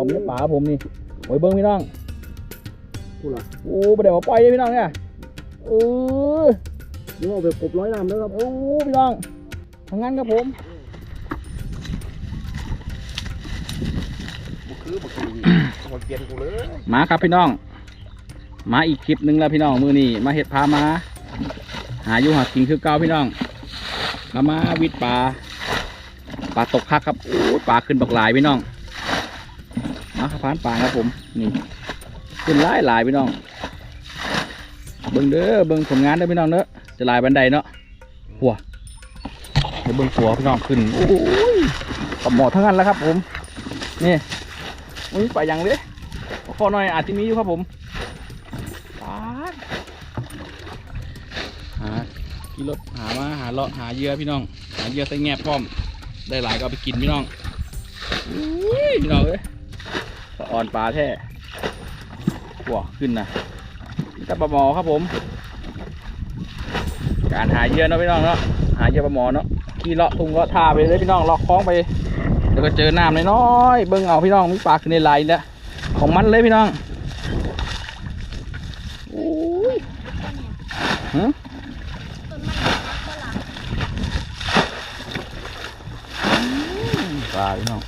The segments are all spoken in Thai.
ดออกมีแต่ปลาครับผมนี่โอ้ยเบิ้งพี่น้องพูดละโอ้ประเดี๋ยวมาปล่อยเลยพี่น้องเนี่ยเออนี่เอาแบบกบร้อยน้ำแล้วครับโอ้พี่น้องทางนั้นครับผมบุคือบุคือมันเปลี่ยนกูเลยมาครับพี่น้อง มาอีกคลิปหนึ่งแล้วพี่น้องมือนี่มาเห็ดพามา หาอยู่หากินคือเก่าพี่น้องแล้วมาวิดปลาปลาตกคักครับโอ้ยปลาขึ้นบักหลายพี่น้อง มาครับพานปลาครับผม นี่ขึ้นหลายหลายพี่น้อง เบิ่งเด้อ เบิ่งผลงานเด้อพี่น้องเด้อ จะหลายบันไดเนาะ หัวเดี๋ยวเบิ่งหัวพี่น้องขึ้น โอ้ยกับหมอทั้งนั้นแล้วครับ ผม นี่อุ้ยไปยังเลยขอหน่อยอาจจะมีอยู่ครับผมปาดหาขี่รถหามาหาเลาะหาเหยื่อพี่น้อง หาเหยื่อใส่แง่พร้อม ได้หลายก็เอาไปกินพี่น้องอุ้ยพี่น้องเอ้ย อ่อนปลาแท้หัวขึ้นนะกับปลาหมอครับผม การหาเยื่อเนาะพี่น้องเนาะ หาเยื่อปลาหมอเนาะ ขี่เลาะทุ่งเลาะท่าไปเลยพี่น้องเลาะคล้องไป เดี๋ยวก็เจอน้ำน้อยเบิ่งเอาพี่น้องมีปลาขึ้นในไหลแล้วของมันเลยพี่น้องโอ้ยฮะปลาพี่น้อง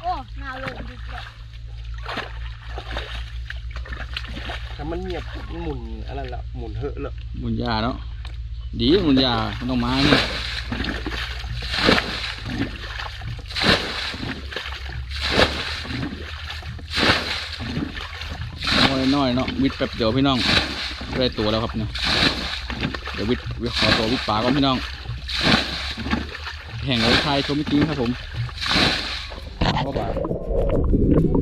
โอ้นาลงดิบเลย ถ้ามันเงียบมันหมุนอะไรละหมุน เหอะละหมุนยาเนาะดีหมุนยามันต้องมาเนี่ยน้อยน้อยๆเนาะวิดแป๊บเดียวพี่น้องได้ตัวแล้วครับเนี่ยเดี๋ยววิดวิดขอตัววิดปลาก่อนพี่น้องแห่งเลยไทยชมมิติ้งครับผมข้าไปนี่ปลา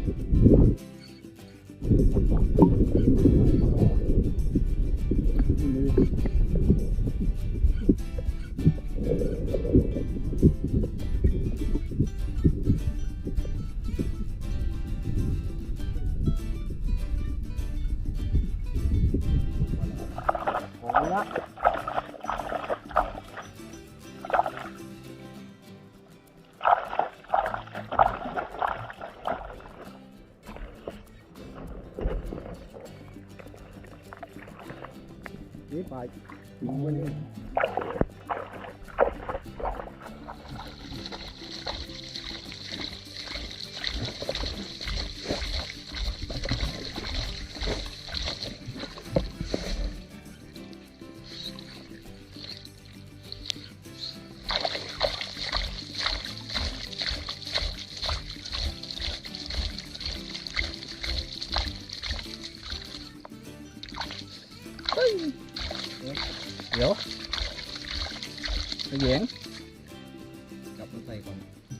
จริ তাই কমেন্ট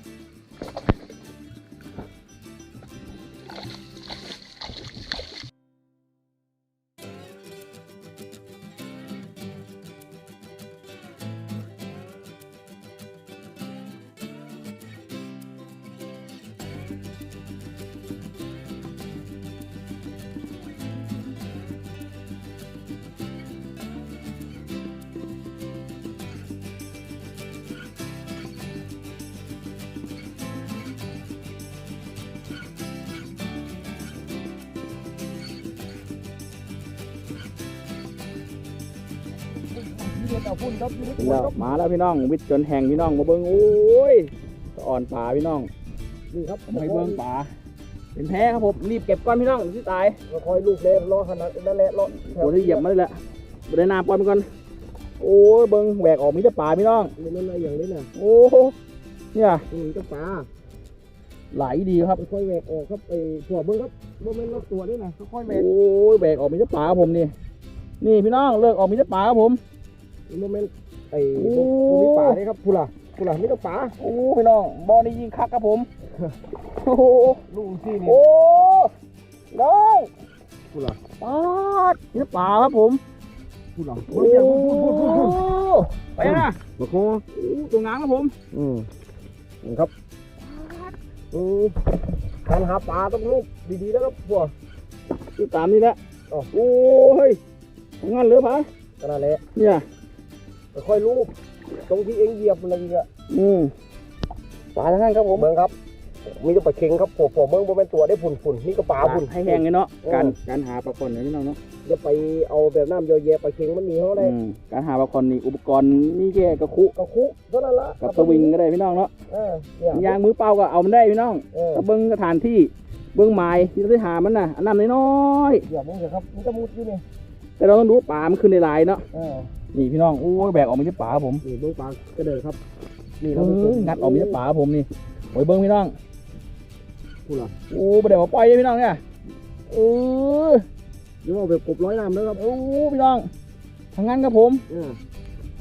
กลับมาใส่ก่อนแล้วมาแล้วพี่น้อง วิทย์จนแห่งพี่น้องมาเบิ้งโอ้ยสะอ่อนป่าพี่น้องนี่ครับไม่เบิ้งป่าเป็นแพ้ครับผมรีบเก็บก้อนพี่น้องที่ตายเราคอยลูกเล่รอขนาดนั่นแหละรอโอ้ยเหยียบมาเลยแหละบได้น้ำปล่อยมันก่อนโอ้ยเบิ้งแหวกออกมีแต่ป่าพี่น้องนี่นั่นอะไรอย่างนี้น่ะโอ้โหเนี่ยนี่ก็ปลาไหลดีครับค่อยแหวกออกครับไอ้ถั่วเบิ้งครับโมเมนต์รถตัวนี่นะค่อยแหวกโอ้ยแบกออกมีแต่ป่าครับผมนี่นี่พี่น้องเลิกออกมีแต่ป่าครับผม โมเมนต์ไอ้โอ้พวกมีปลานี่ครับพูล่ะคุณล่ะไม่ต้องป๋าโอ้พี่น้องบ่อนี้ยิงคักครับผม โอ้โหลุงซี่นี่โอ้น้องคุณล่ะปาดนี่ปลาครับผมคุณล่ะโอ้ไปนะมาโคโอ้ตัวงางครับผมอืมนี่ครับอืมการหาปลาต้องลูกดีๆนะครับพวกติดตามนี่แหละอ๋อโอ้เฮ้ยทำงานเหลือปะขนาดแหละเนี่ย ค่อยๆลูกตรงที่เองเหยียบมันอะไรเงี้ยอืมปลาทั้งนั้นครับผมเมืองครับ มีแตัวปลาเค็งครับผมผมเมืองบ่เป็นตัวได้ฝุ่นฝุ่นนี่ก็ปลาฝุ่นให้แห้งเลยเนาะเออการการหาปลาคอนเนี่ยพี่น้องเนาะอย่าไปเอาแบบน้ำเยอะแยะปลาเค็งมันหนีเขาได้อืมการหาปลาคอนนี่อุปกรณ์มีแค่กระคุกระคุเท่านั้นละกับสวิงก็ได้พี่น้องเนาะเออเนี่ยยางมือเปล่าก็เอามันได้พี่น้องเออถ้าเบิ้งสถานที่เบิ้งไม้ที่เราได้หามันน่ะอันน้ำน้อยเดี๋ยวมึงเถอะครับมันจะมุดอยู่นี่ๆแต่เราต้องดูว่าปลามันขึ้นในลายเนาะเออ นี่พี่น้องโอ้ยแบกออกมาที่ปลาครับผมนี่เบื้องปลากระเดิดครับ นี่เอเราเป็นองัดออกมาที่ปลาครับผมนี่โอ้ยเบิ้งพี่น้องกูล่ะโอ้ประเดี๋ยวมาปล่อยเลยพี่น้องเนี่ยเอออยังว่าแบบกบร้อยน้ำแล้วครับโอ้พี่น้องทางนั้นครับผมเออ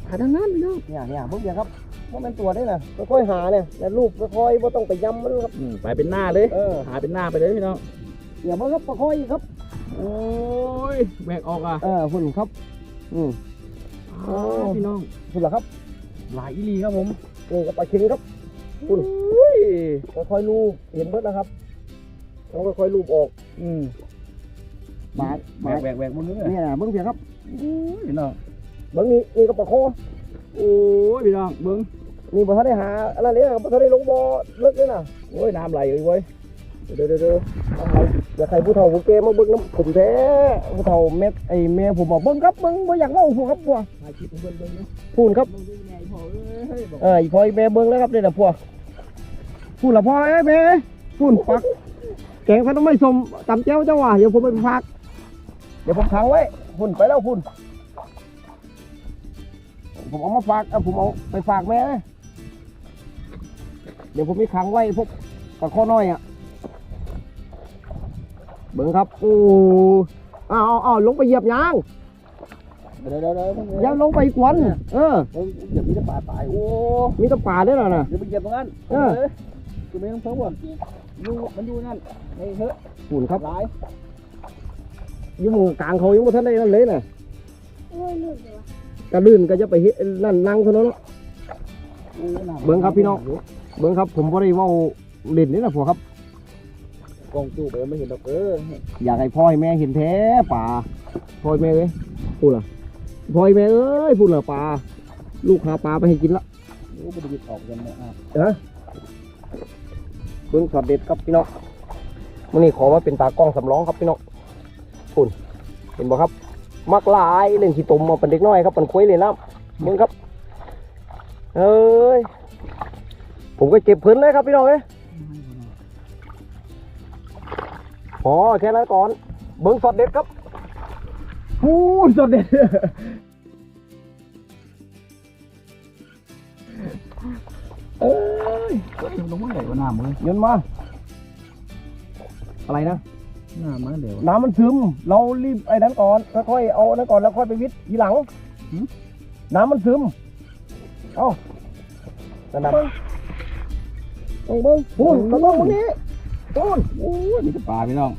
หาทางนั้นพี่น้องเนี่ยเนี่ยมึงเดี๋ยวครับว่ามันตัวได้น่ะค่อยๆหาเนี่ยแล้วรูปค่อยๆว่าต้องไปย้ำมันครับอืมไปเป็นหน้าเลยเออหาเป็นหน้าไปเลยพี่น้องเดี๋ยวมันครับค่อยๆครับโอ้ยแบกออกอะเออฝุ่นครับ อืม โอ้พี่น้องฝุ่นเหรอครับ หลายอีหลีครับผมนี่ก็ปลาเค็งครับอุ้ยค่อยๆลูบเห็นเบิดแล้วครับต้องค่อยๆลูบออก อืมบาดแบกแบกแบกบนนี้เลยเนี่ยนะเบิ้งเพียงครับโอ้ยพี่น้องเบิ้งนี่นี่ก็ปลาโคโอ้ยพี่น้องเบิ้งนี่บ่ทันได้หาอะไรเลยครับบ่ทันได้ลงบ่อเลิกเลยนะโอ้ยน้ำไหลเลยเว้ย เดี๋ยวเดี๋ยวเดี๋ยวเอาใครเดี๋ยวใครผู้เฒ่าผู้แก่มาเบิ้งน้ำผมแท้ผู้เฒ่าแม่ไอ้แม่ผมบอกเบิ้งครับเบิ้งบ่อยากเว้าพวกครับพวกถ่ายคลิปเบิ้งเบิ้งนะพูนครับเบิ้งดูไงพ่อเอ้ยบอกเอออีพอยแม่เบิ้งแล้วครับนี่นะพวกพูนละพ่อเอ้ยแม่พูนปักแกงพันธุ์ไม่สมตำแจ้วเจ้าว่ะเดี๋ยวผมไปพัก เดี๋ยวผมขังไว้พูนไปแล้วพูนผมเอามาฝากเอาผมเอาไปฝากแม่นะเดี๋ยวผมไปขังไว้พวกปลาข้อน้อยอะ เบิ่งครับโอ้อ้าวอ้าวลงไปเหยียบยางเดี๋ยวเดี๋ยวเดี๋ยวอย่าลงไปกวนเออเฮ้ยอย่ามีแต่ป่าตายโอ้มีแตะป่าด้วยเหรอน่ะอย่าไปเหยียบตรงนั้นเออคือไม่ต้องเพิ่มบ่นอยู่มันอยู่นั่นไอ้เถอะหุ่นครับหลายอยุ่หมองกลางเขายังไม่ทันได้นั่นเลยน่ะโอ้ยหลุดเลยวะกระลื่นก็จะไปเฮ็ดนั่นนั่งเท่านั้นเนาะโอ้น้ำเบิ่งครับพี่น้องเบิ่งครับผมบ่ได้เว่าเล่นนี่นะพวกครับ กองตู้ไปไม่เห็นดอกเอออยากให้พ่อให้แม่เห็นแท้ป่าพ่อให้แม่เอ้ยพูดล่ะพ่อให้แม่เอ้ยพูดล่ะป่าลูกหาปลาไปให้กินละโอ้บไดหยิบออกกันเนี่ยอะเออเบิ่งช็อตเด็ดครับพี่น้องมันนี่ขอมาเป็นตากล้องสำรองครับพี่น้องคุณเห็นบ่ครับ มักหลายเล่นขี้ตมมาเป็นเด็กน้อยครับเป็นคุยเลยนะมึงครับเอ้ยผมก็เก็บพื้นเลยครับพี่น้องเอ้ย พอแค่นั้นก่อน เบิ้งสอดเด็ดครับพูดสดเด็ดเอ้ยเฮ้ยลงมาไหนวะน้ำมึงโยนมาอะไรนะน้ำมันเดี๋ยวน้ำมันซึม เรารีบไอ้นั้นก่อนค่อยๆเอาอันนั้นก่อนแล้วค่อยไปวิทย์ทีหลังน้ำมันซึมเอานั่นนะเบิ้งเบิ้งพูนตะต้องคน นี้ต้นโอ้ยมีแต่ปลาพี่น้อง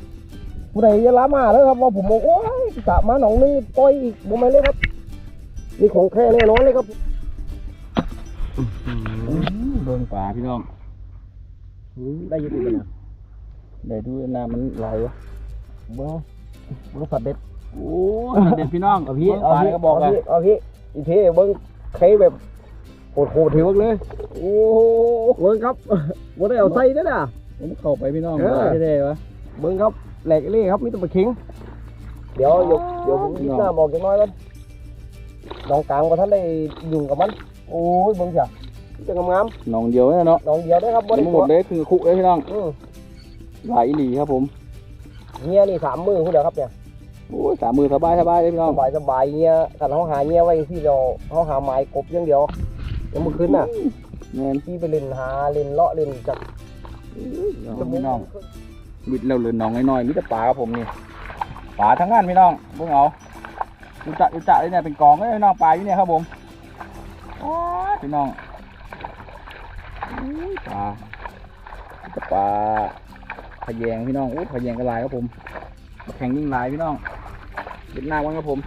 ผู้ใดจะล้ามาแล้วครับว่าผมบอกโอ้ยสระมาหนองนึงปล่อยอีกบ่แม่นเลยครับนี่ของแท้แน่นอนเลยครับเบิ่งปลาพี่น้องได้อยินดีกันนะเดี๋ยวดูน้ำมันไหลวะเบิ้งเบิ้งสัตว์เด็ดโอ้ยเด็ดพี่น้องเอาพี่บิ่งเอาปลาพี่ก็บอกเอาอะพี่เอาพี่อีเทเบิ้งใครแบบโหดโหดๆถือว่าเลย โอ้เบิ้งครับบ่ได้เอาใส่เด้อน่ะ ผมเข้าไปพี่น้องเออได้ได้วะ เบิ้งครับแหลกเล่ครับมีแตัวปลาเข็งเดี๋ยวเดี๋ยวเดี๋ยวผมยิบหน้าบอกจังน้อยก่อนน้องกลางบ่ทันได้ยุ่งกับมัน โอ้ยเบิ้งจ้ะจะงามหนองเดียวเนี่ยเนาะๆน้องเดียวได้อครับบ่ได้ทั้งหมดเลยคือคุเลยพี่น้องอือหลายอีหลีครับผมเงี้ยนี่สามมือคุณเดียวครับเนี่ย โอ้ยสามมือสบายสบายเลยพี่น้องสบายสบายเงี้ยกันเขาหาเงี้ยไว้ที่เราเขาหาไม้กบอย่างเดียวยังเมื่อคืนน่ะเงินที่ไปเล่นหาเล่นเลาะเล่นจาก พี่น้องบิดเราเหลือหนองน้อยๆมีแต่ปลาครับผมนี่ปลาทั้งนั้นพี่น้องเบิ่งเอาดูจะดูจะเลยเนี่ยเป็นกองเลยพี่น้องปลาอยู่เนี่ยครับผมโอ้ยพี่น้องปลาปลาพะแยงพี่น้องโอ้พะแยงกระลายครับผมแข็งยิ่งลายพี่น้องเด็ดหน้าวันครับผม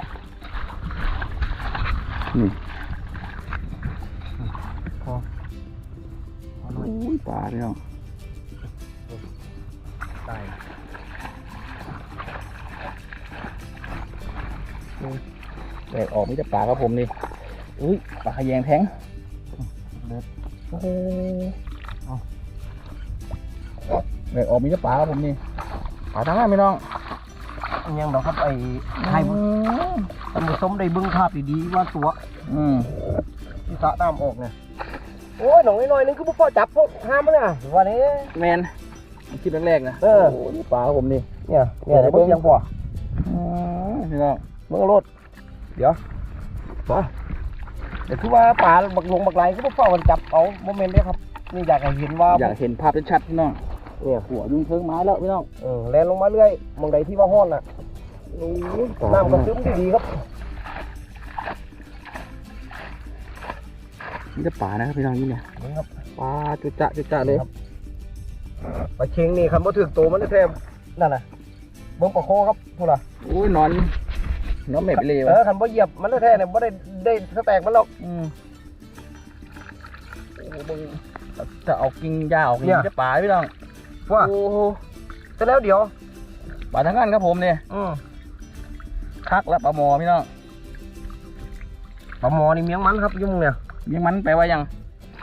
นี่พอพอหน่อยโอ้ยปลาพี่น้อง ได้แบกออกไมแต่จะปลาครับผมนี่ อุ้ยปลาพะแยงแทงเด็ดโอ้โหแบกออกไมแต่จะปลาครับผมนี่ปลาทั้งนั้นพี่น้องยังดอกครับไอ้ไทยตำรวจสมได้เบึ้งภาพดีๆว่าตัว อืมที่สระน้ำออกเนี่ยโอ้ยหนองน้อยๆนึงคือพวกพ่อจับพวกห้ามมันอะวันนี้แมน คลิปแรกๆนะเออโอ้โหนี่ปลาครับผมนี่เนี่ยเนี่ยเดี๋ยวเบิ่งยังพออืมพี่น้องเบิ่งรถเดี๋ยวมาเดี๋ยวคือว่าป่าบักลงบักไหลก็พวกพ่อมันจับเอาโมเมนต์นี้ครับนี่อยากให้เห็นว่าอยากเห็นภาพชัดๆพี่น้องเนี่ยหัวยุ่งเทิงไม้แล้วพี่น้องเออแลนลงมาเรื่อยมองใดที่ว่าห้อนน่ะโอ้ยน้ำก็ซึมดีๆครับนี่จะป่านะครับพี่น้องนี่เนี่ยนี่ครับปลาจุจะจุจะเลยครับ ปลาเชงนี่คันบ่ถึงโตวมันแท้ๆนั่นน่ะเบิ่งปลาโคครับพูดล่ะโอ้ยนอนน้องเม็ดไปเลยเอวะอคันบ่เหยียบมันแท้ๆเนี่ยบ่ได้ได้สแต็กมันหรอกอืมโอ้เบิ่งจะเอากิ่งหญ้าออกเนี่นี่ยจะป่าพี่น้องว่าโอ้โหแต่แล้วเดี๋ยวป่าทั้งนั้นครับผมเนี่ยอืมคักและปลาหมอพี่น้องปลาหมอนี่เมียงมันครับยุ่งเนี่ยเมียงมันแปลว่าหยัง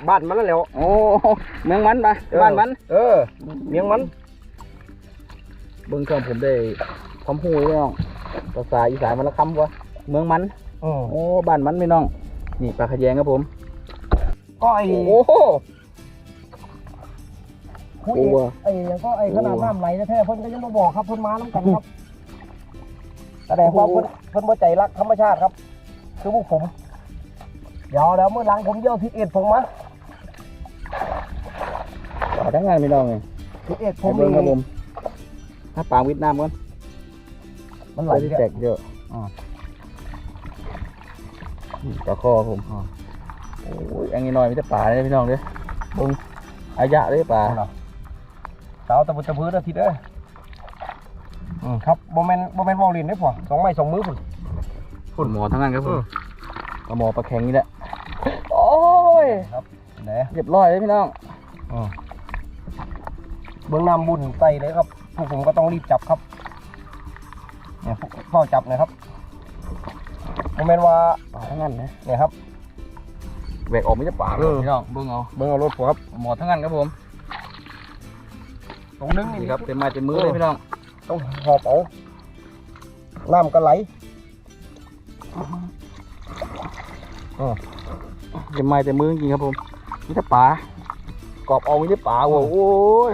บ้านมันนั่นแหล้วโอ้เมืองมันปะบ้านมัน เออ เมียงมันเบิ่งเครื่องผมได้ความหูพี่น้องภาษาอีสานมันละคำวะเมืองมันอืมโอ้บ้านมันพี่น้อง นี่ปลาขะแยงครับผม ก็ไอ้โอ้โห ผู้โอ้เอกว่ะไอ้ยังก็ไอ้ขนาดน้ำไหลแท้ๆเพิ่นก็ยังมาบอกครับเพิ่นมาน้ำกันครับแสดงว่าเพิ่นเพิ่นบ่ใจรักธรรมชาติครับ คือพวกผมเดี๋ยวแล้วเมื่อหลังผมเยี่ยวทิศเอ็ดผมมา ปลาทั้งนั้นพี่น้องเลยทิศเอ็ดผผมมเบิ่งครับผนี่มถ้าปลาวิดน้ำก่อนมันไหลที่เนี่ยแตกเยอะอ่านี่ปลาคอครับผมโอ้ยอันนี้น้อยมีแต่ปลาเลยพี่น้องเด้อเบิ่งอายะเลยปลา สาวตะบุตะพื้นอาทิตย์เด้ออืมครับโมเมนโมเมนต์วอลลินได้พอสองไม้สองมือคุณฝุ่นหมอทั้งนั้นครับผอืมม ปลาหมอปลาแข็งนี่แหละ โอ้ยไหนเรียบร้อยเลยพี่น้องอืม เบื้องน้ำบุญใส่เลยครับพวกผมก็ต้องรีบจับครับเนี่ยพวกพ่อจับหนะครับโมเมนต์ว่าปลาทั้งนั้นนะเนี่ยครับแหวกออกไม่จะปลาเลยเออพี่น้องเบิ่งเอาเบื้องเอารถผมครับหมอทั้งนั้นครับผมตรงนึงนี่นี่ครับเต็มไม้เต็มมือเลยพี่น้องต้องหอบเอาน้ำก็ไหลเต็มไม้เต็มมือจริงๆครับผมนี่ถ้าปลากรอบเอาไม่ได้ปลาโว้ยโอ้ย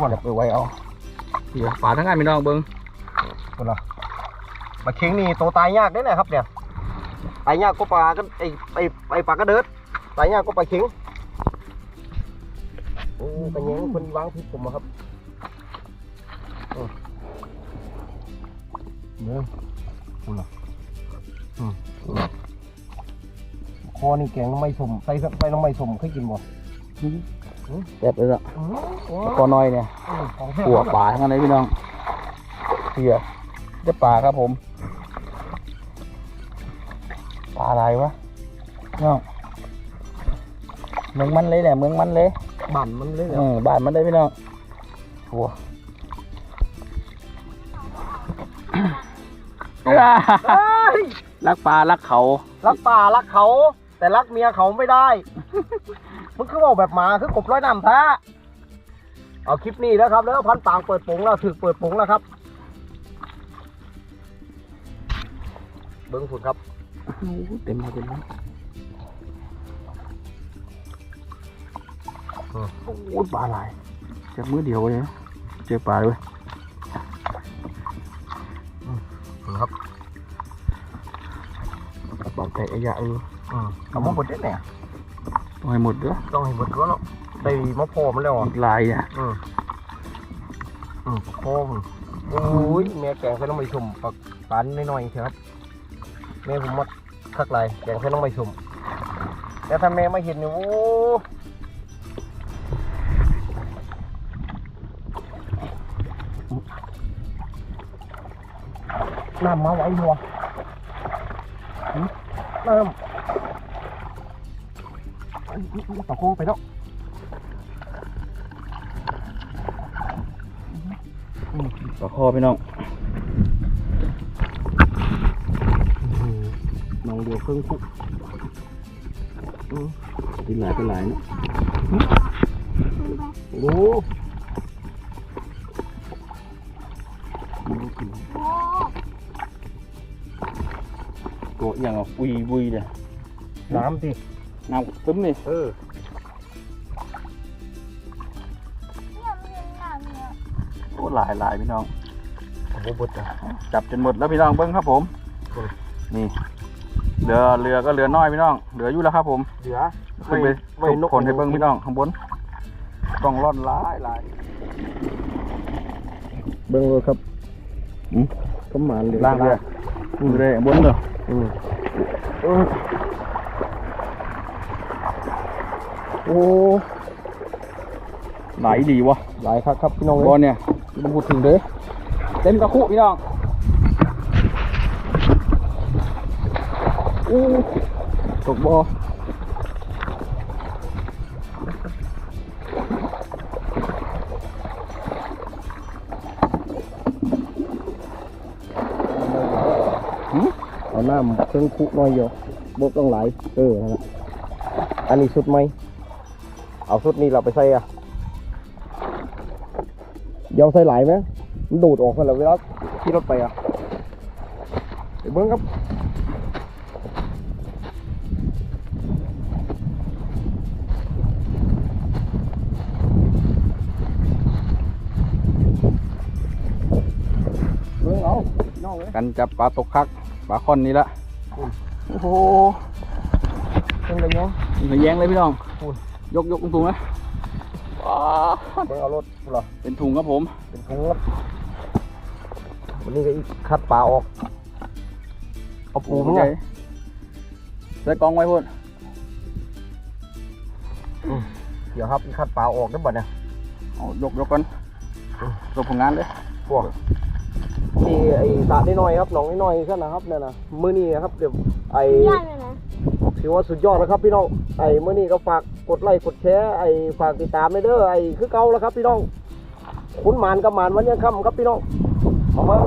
ว่าจะไปไว้เอาเดี๋ยวปลาทั้งนั้นพี่น้องเบิ่งคนละปลาเค็งนี่โตตายยากได้นะครับเนี่ยตายยากก็ปลาก็ไอไอไอปลากระเดิดตายยากก็ปลาเค็งโอ้ปลาเค็งคนวางพิษผมอะครับอืมเนี่ยคุณล่ะอืมคอนี่แกงน้ำไม่สมใส่ใส่น้ำไม่สมเคยกินบ่ เจ็บเลยอะอืมโอ้คอน้อยเนี่ยของแท้หัวปลาทั้งนั้นเลยพี่น้องเสียจะปลาครับผมปลาอะไรวะน้องเมืองมันเลยเนี่ยเมืองมันเลยบั่นมันเลยเหรอือมบ้านมันเลยพี่น้องหัวรักปลารักเขารักป่ารักเขา แต่รักเมียเขาไม่ได้ มึงคือบอกแบบหมาคือกบร้อยน้ำท้าเอาคลิปนี้แล้วครับ แล้วพันปางเปิดโปงแล้วถึกเปิดโปงแล้วครับ เบิ้งฝุ่นครับเต็มเลยเต็มเลยโอ้ยปลาหลายจากมือเดียวเลยนะเจอปลาด้วยฝุ่นครับปลาแตกอายะเอออืมเอามาหมดได้เนี่ย ต้องให้หมดเด้อต้องให้หมดด้วยเนาะได้มาพอมันแล้วอะอีกลายเนี่ยอืมอืมพอมันโอ้ยแม่แกงใส่น้ำมันชมปักปานน้อยๆเชียวครับแม่ผมมักคักลายแกงใส่น้ำมันชมแต่ถ้าแม่มาเห็นเนี่ยโอ้น้ำมาไว้หัวหืมน้ำอันนี้ ต่อโค้งไปแล้วปลาคอพี่น้องน้องเดียวเครื่องคุกเป็นหลายเป็นหลายนะโอ้โกะอย่างอะบุยบุยเลยน้ำสิ น้ำตึ้มนี่เออเนี่ยมันยังหนาเนี่ยโอ้หลายหลายพี่น้องโอ้โหบดอะจับจนหมดแล้วพี่น้องเบิ้งครับผม นี่เรือเรือก็เรือน้อยพี่น้องเหลืออยู่แล้วครับผมเหลือขึ้นไปไม่ทุบนกคนให้เบิ้งพี่น้องข้างบนกล้องร่อนหลายหลายเบิ้งเลยครับอืมก็หมานเลยล่างเรืออืมเลยข้างบนเด้อ โอ้หลายดีวะหลายครับครับพี่น้องบเอ้อยลเนี่ยไม่ต้องพูดถึงเลยเต็มกระคุพี่น้องอู้ตกบอเอาน้ำเครื่องคุน้อยเดียวบกต้องหลายเออนั่นแหละอันนี้สุดไหม เอาสุดนี้เราไปใส่อะเดี๋ยวใส่หลายไหมมันดูดออกกันแล้วเวลาขี่รถไปอะไปเบิ้งครับเบิ้งเอาพี่น้องเอ้ยกันจับปลาตกคักปลาคอนนี่ละอืมโอ้โหเป็นไงเนาะมีแย้งเลยพี่น้องอุ้ ยยกยกตรงๆนะว้าวเบิ้งเอารถเหรอเป็นถุงครับผม เป็นถุงครับวันนี้ก็อีกคัดปลาออก เอาปูมั้งใหไงญ่ใส่กองไว้พูดเดี๋ยวครับอีกคัดปลาออกได้บ่เนี่ยเอายกยกกันอืมจบผลงานเลยพวกนี่ไอ้สาดน้อยๆครับหนองน้อยๆแค่นะครับเนี่ยนะมื้อนี้นะครับเดี๋ยวไอ้ยากเลยนะถือว่าสุดยอดแล้วครับพี่น้องไอ้มื้อนี้ก็ฝาก กดไลค์กดแชร์ไอ้ฝากติดตามเลยเด้อไอ้คือเก่าแล้วครับพี่น้องคุณหมานกับหมานวันยังค่ำครับพี่น้องมามา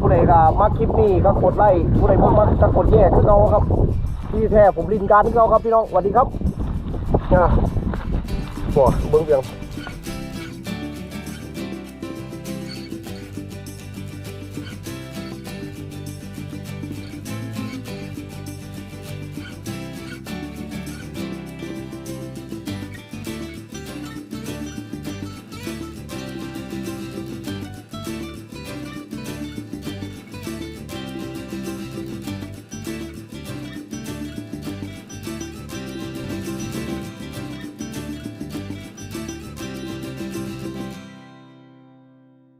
ผู้ใดก็มาคลิปนี้ก็กดไลค์ผู้ใดบ่มาก็กดแยกคือเก่าครับที่แท้ผมลินการที่เก่าครับพี่น้องสวัสดีครับอะบ่เบิ่งเบียง